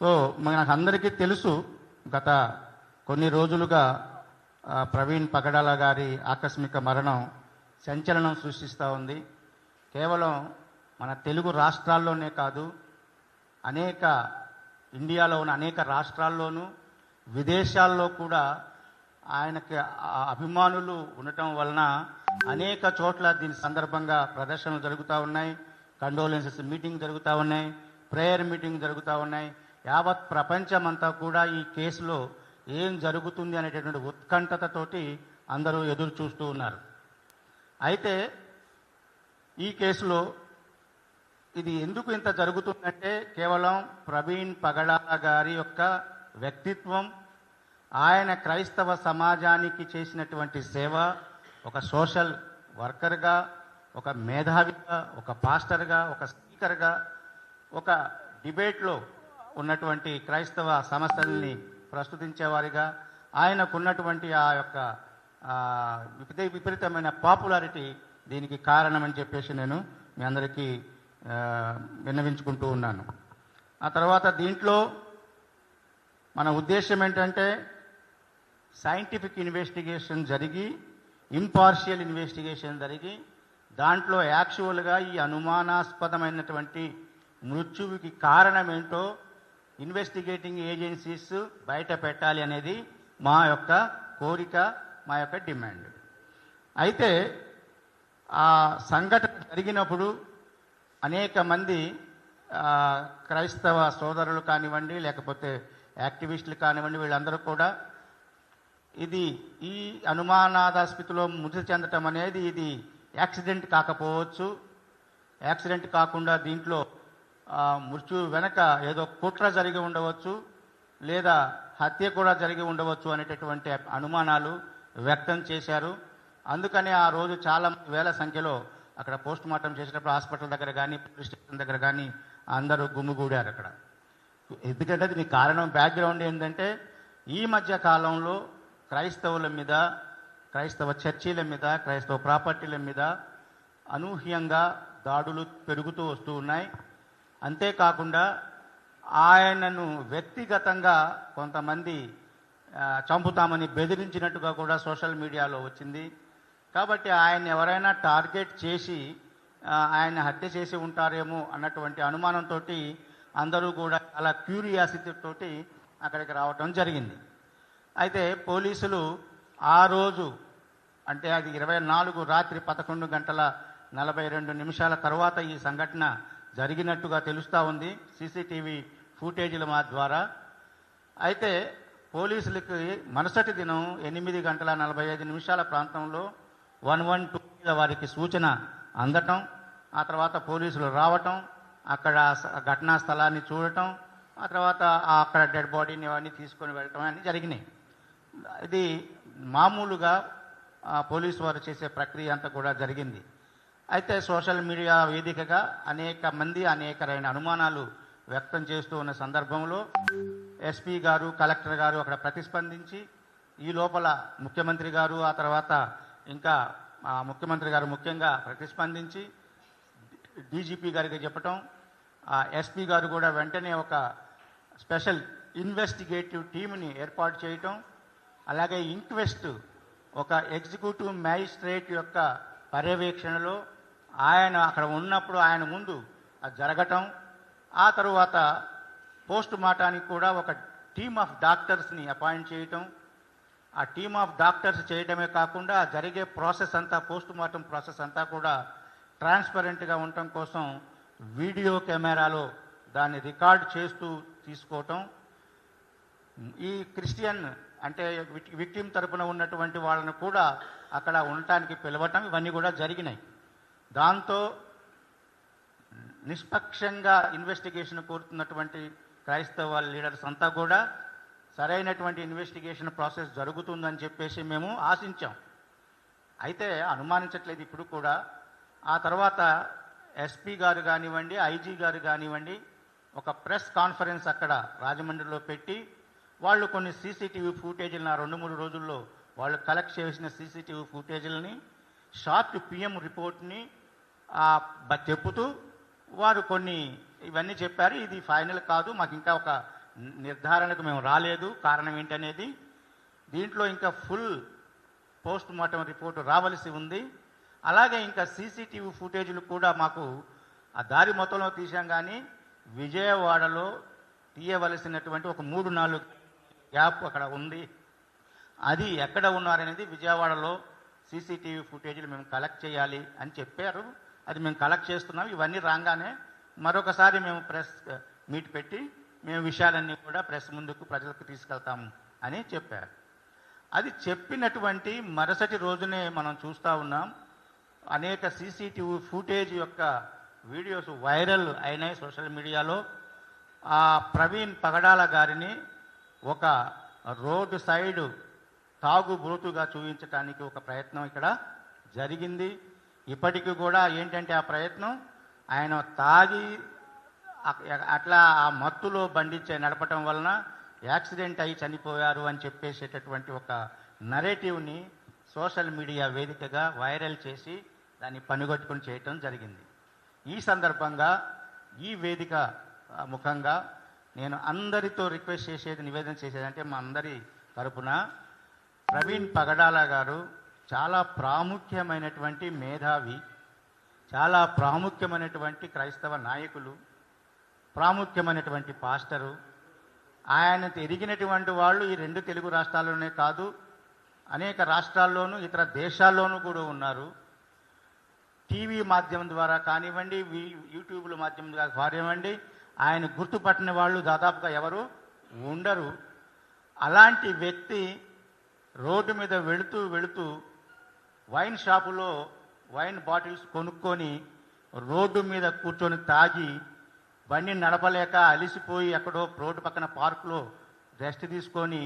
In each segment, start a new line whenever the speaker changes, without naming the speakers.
So మనకు అందరికీ తెలుసు గత కొన్ని రోజులుగా ప్రవీణ్ పగడాల గారి ఆకస్మిక మరణం సంచలనం సృష్టిస్తూ ఉంది. కేవలం మన తెలుగు రాష్ట్రాల్లోనే కాదు అనేక ఇండియాలో ఉన్న అనేక రాష్ట్రాల్లోనూ విదేశాల్లో కూడా ఆయనకి అభిమానులు ఉండటం వలన అనేక చోట్ల దీని సందర్భంగా ప్రదర్శనలు జరుగుతూ ఉన్నాయి. కండోలెన్సెస్ మీటింగ్ జరుగుతూ ఉన్నాయి. ప్రేయర్ మీటింగ్ జరుగుతూ ఉన్నాయి. యావత్ ప్రపంచమంతా కూడా ఈ కేసులో ఏం జరుగుతుంది అనేటటువంటి ఉత్కంఠతతోటి అందరూ ఎదురు చూస్తూ ఉన్నారు. అయితే ఈ కేసులో ఇది ఎందుకు ఇంత జరుగుతుందంటే కేవలం ప్రవీణ్ పగడాల గారి యొక్క వ్యక్తిత్వం ఆయన క్రైస్తవ సమాజానికి చేసినటువంటి సేవ ఒక సోషల్ వర్కర్గా ఒక మేధావిగా ఒక పాస్టర్గా ఒక స్పీకర్గా ఒక డిబేట్లో ఉన్నటువంటి క్రైస్తవ సమస్యల్ని ప్రస్తుతించేవారిగా ఆయనకున్నటువంటి ఆ యొక్క విపరీతమైన పాపులారిటీ దీనికి కారణమని చెప్పేసి నేను మీ అందరికీ విన్నవించుకుంటూ ఉన్నాను. ఆ తర్వాత దీంట్లో మన ఉద్దేశం ఏంటంటే సైంటిఫిక్ ఇన్వెస్టిగేషన్ జరిగి ఇంపార్షియల్ ఇన్వెస్టిగేషన్ జరిగి దాంట్లో యాక్చువల్గా ఈ అనుమానాస్పదమైనటువంటి మృత్యువుకి కారణం ఏంటో ఇన్వెస్టిగేటింగ్ ఏజెన్సీస్ బయట పెట్టాలి అనేది మా యొక్క కోరిక మా యొక్క డిమాండ్. అయితే ఆ సంఘటన జరిగినప్పుడు అనేక మంది క్రైస్తవ సోదరులు కానివ్వండి లేకపోతే యాక్టివిస్టులు కానివ్వండి వీళ్ళందరూ కూడా ఇది ఈ అనుమానాదాస్పితిలో మృతి చెందటం అనేది ఇది యాక్సిడెంట్ కాకపోవచ్చు. యాక్సిడెంట్ కాకుండా దీంట్లో మృత్యు వెనక ఏదో కుట్ర జరిగి ఉండవచ్చు లేదా హత్య కూడా జరిగి ఉండవచ్చు అనేటటువంటి అనుమానాలు వ్యక్తం చేశారు. అందుకని ఆ రోజు చాలా వేల సంఖ్యలో అక్కడ పోస్ట్ మార్టం చేసేటప్పుడు హాస్పిటల్ దగ్గర కానీ పోలీస్ స్టేషన్ దగ్గర కానీ అందరూ గుమ్మిగూడారు అక్కడ. ఎందుకంటే దీనికి కారణం బ్యాక్గ్రౌండ్ ఏంటంటే ఈ మధ్య కాలంలో క్రైస్తవుల మీద క్రైస్తవ చర్చీల మీద క్రైస్తవ ప్రాపర్టీల మీద అనూహ్యంగా దాడులు పెరుగుతూ వస్తూ ఉన్నాయి. అంతేకాకుండా ఆయనను వ్యక్తిగతంగా కొంతమంది చంపుతామని బెదిరించినట్టుగా కూడా సోషల్ మీడియాలో వచ్చింది. కాబట్టి ఆయన ఎవరైనా టార్గెట్ చేసి ఆయన హత్య చేసి ఉంటారేమో అన్నటువంటి అనుమానంతో అందరూ కూడా చాలా క్యూరియాసిటీ తోటి అక్కడికి రావటం జరిగింది. అయితే పోలీసులు ఆ రోజు అంటే అది ఇరవై నాలుగు రాత్రి పదకొండు గంటల నలభై రెండు నిమిషాల తర్వాత ఈ సంఘటన జరిగినట్టుగా తెలుస్తూ ఉంది. సీసీటీవీ ఫుటేజీల మా ద్వారా. అయితే పోలీసులకి మరుసటి దినం ఎనిమిది గంటల నలభై ఐదు నిమిషాల ప్రాంతంలో వన్ వన్ టూ మీద వారికి సూచన అందటం ఆ తర్వాత పోలీసులు రావటం అక్కడ ఘటనా స్థలాన్ని చూడటం ఆ తర్వాత అక్కడ డెడ్ బాడీని అవన్నీ తీసుకొని వెళ్ళటం అన్నీ జరిగినాయి. ఇది మామూలుగా పోలీసు వారు చేసే ప్రక్రియ అంతా కూడా జరిగింది. అయితే సోషల్ మీడియా వేదికగా అనేక మంది అనేకరైన అనుమానాలు వ్యక్తం చేస్తూ ఉన్న సందర్భంలో ఎస్పీ గారు కలెక్టర్ గారు అక్కడ ప్రతిస్పందించి ఈ లోపల ముఖ్యమంత్రి గారు ఆ తర్వాత ఇంకా ముఖ్యమంత్రి గారు ముఖ్యంగా ప్రతిస్పందించి డీజీపీ గారికి చెప్పటం ఆ ఎస్పీ గారు కూడా వెంటనే ఒక స్పెషల్ ఇన్వెస్టిగేటివ్ టీమ్ని ఏర్పాటు చేయటం అలాగే ఇంక్వెస్ట్ ఒక ఎగ్జిక్యూటివ్ మ్యాజిస్ట్రేట్ యొక్క పర్యవేక్షణలో ఆయన అక్కడ ఉన్నప్పుడు ఆయన ముందు అది జరగటం ఆ తరువాత పోస్ట్ మార్టానికి కూడా ఒక టీమ్ ఆఫ్ డాక్టర్స్ని అపాయింట్ చేయటం. ఆ టీమ్ ఆఫ్ డాక్టర్స్ చేయడమే కాకుండా జరిగే ప్రాసెస్ అంతా పోస్ట్ మార్టం ప్రాసెస్ అంతా కూడా ట్రాన్స్పరెంట్గా ఉండటం కోసం వీడియో కెమెరాలో దాన్ని రికార్డ్ చేస్తూ తీసుకోవటం. ఈ క్రిస్టియన్ అంటే విక్టిమ్ తరపున ఉన్నటువంటి వాళ్ళను కూడా అక్కడ ఉండటానికి పిలవటం ఇవన్నీ కూడా జరిగినాయి. దాంతో నిష్పక్షంగా ఇన్వెస్టిగేషన్ కోరుతున్నటువంటి క్రైస్తవ లీడర్స్ అంతా కూడా సరైనటువంటి ఇన్వెస్టిగేషన్ ప్రాసెస్ జరుగుతుందని చెప్పేసి మేము ఆశించాం. అయితే అనుమానించట్లేదు ఇప్పుడు కూడా. ఆ తర్వాత ఎస్పీ గారు కానివ్వండి ఐజీ గారు కానివ్వండి ఒక ప్రెస్ కాన్ఫరెన్స్ అక్కడ రాజమండ్రిలో పెట్టి వాళ్ళు కొన్ని సీసీటీవీ ఫుటేజీలను ఆ రెండు మూడు రోజుల్లో వాళ్ళు కలెక్ట్ చేసిన సీసీటీవీ ఫుటేజీలని షార్ట్ పిఎం రిపోర్ట్ని చెప్పుతూ వారు కొన్ని ఇవన్నీ చెప్పారు. ఇది ఫైనల్ కాదు. మాకు ఇంకా ఒక నిర్ధారణకు మేము రాలేదు. కారణం ఏంటనేది దీంట్లో ఇంకా ఫుల్ పోస్ట్ మార్టం రిపోర్టు రావలసి ఉంది. అలాగే ఇంకా సీసీటీవీ ఫుటేజీలు కూడా మాకు ఆ దారి మొత్తంలో తీసాం కానీ విజయవాడలో తీయవలసినటువంటి ఒక మూడు నాలుగు గ్యాప్ అక్కడ ఉంది. అది ఎక్కడ ఉన్నారనేది విజయవాడలో సీసీటీవీ ఫుటేజీలు మేము కలెక్ట్ చేయాలి అని చెప్పారు. అది మేము కలెక్ట్ చేస్తున్నాం. ఇవన్నీ రాగానే మరొకసారి మేము ప్రెస్ మీట్ uh, పెట్టి మేము విషయాలన్నీ కూడా ప్రెస్ ముందుకు ప్రజలకు తీసుకెళ్తాము అని చెప్పారు. అది చెప్పినటువంటి మరుసటి రోజునే మనం చూస్తూ ఉన్నాం. అనేక సీసీటీవీ ఫుటేజ్ యొక్క వీడియోస్ వైరల్ అయినాయి సోషల్ మీడియాలో. ఆ ప్రవీణ్ పగడాల గారిని ఒక రోడ్డు సైడు తాగుబోతుగా చూపించడానికి ఒక ప్రయత్నం ఇక్కడ జరిగింది. ఇప్పటికీ కూడా ఏంటంటే ఆ ప్రయత్నం ఆయన తాగి అట్లా ఆ మత్తులో బండించే నడపటం వలన యాక్సిడెంట్ అయి చనిపోయారు అని చెప్పేసేటటువంటి ఒక నరేటివ్ని సోషల్ మీడియా వేదికగా వైరల్ చేసి దాన్ని పనిగొట్టుకుని చేయటం జరిగింది. ఈ సందర్భంగా ఈ వేదిక ముఖంగా నేను అందరితో రిక్వెస్ట్ చేసేది నివేదన చేసేది అంటే మా అందరి తరపున ప్రవీణ్ పగడాల గారు చాలా ప్రాముఖ్యమైనటువంటి మేధావి చాలా ప్రాముఖ్యమైనటువంటి క్రైస్తవ నాయకులు ప్రాముఖ్యమైనటువంటి పాస్టరు. ఆయన ఎరిగినటువంటి వాళ్ళు ఈ రెండు తెలుగు రాష్ట్రాల్లోనే కాదు అనేక రాష్ట్రాల్లోనూ ఇతర దేశాల్లోనూ కూడా ఉన్నారు. టీవీ మాధ్యమం ద్వారా కానివ్వండి యూట్యూబ్ల మాధ్యమం ద్వారా కానివ్వండి ఆయన గుర్తుపట్టిన వాళ్ళు దాదాపుగా ఎవరు ఉండరు. అలాంటి వ్యక్తి రోడ్డు మీద వెళుతూ వెళుతూ వైన్ షాపులో వైన్ బాటిల్స్ కొనుక్కొని రోడ్డు మీద కూర్చొని తాగి బండి నడపలేక అలిసిపోయి ఎక్కడో రోడ్డు పక్కన పార్కులో రెస్ట్ తీసుకొని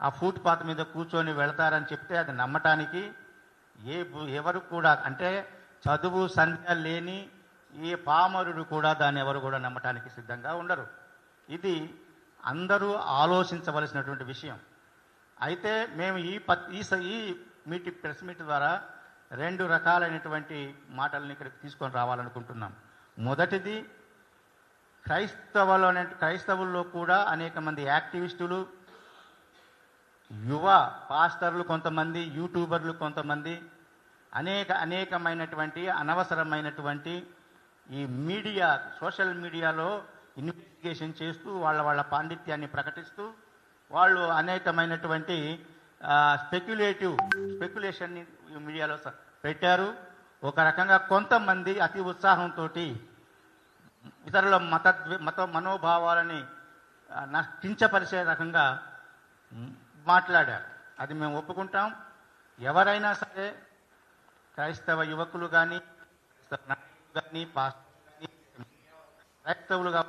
ఆ ఫుట్ పాత్ మీద కూర్చొని వెళతారని చెప్తే అది నమ్మటానికి ఏ ఎవరు కూడా అంటే చదువు సంధ్య లేని ఏ పామరుడు కూడా దాన్ని ఎవరు కూడా నమ్మటానికి సిద్ధంగా ఉండరు. ఇది అందరూ ఆలోచించవలసినటువంటి విషయం. అయితే మేము ఈ ప ఈ ఈ మీటి ప్రెస్ మీట్ ద్వారా రెండు రకాలైనటువంటి మాటలను ఇక్కడికి తీసుకొని రావాలనుకుంటున్నాం. మొదటిది క్రైస్తవులు క్రైస్తవుల్లో కూడా అనేక మంది యాక్టివిస్టులు యువ పాస్టర్లు కొంతమంది యూట్యూబర్లు కొంతమంది అనేక అనేకమైనటువంటి అనవసరమైనటువంటి ఈ మీడియా సోషల్ మీడియాలో ఇన్వెస్టిగేషన్ చేస్తూ వాళ్ళ వాళ్ళ పాండిత్యాన్ని ప్రకటిస్తూ వాళ్ళు అనేకమైనటువంటి స్పెక్యులేటివ్ స్పెక్యులేషన్ని మీడియాలో స- పెట్టారు. ఒక రకంగా కొంతమంది అతి ఉత్సాహంతో ఇతరుల మత మత మనోభావాలని కించపరిచే రకంగా మాట్లాడారు. అది మేము ఒప్పుకుంటాం. ఎవరైనా సరే క్రైస్తవ యువకులు కానీ క్రైస్తవ నాయకులు కానీ పాస్టర్లు కానీ క్రైస్తవులుగా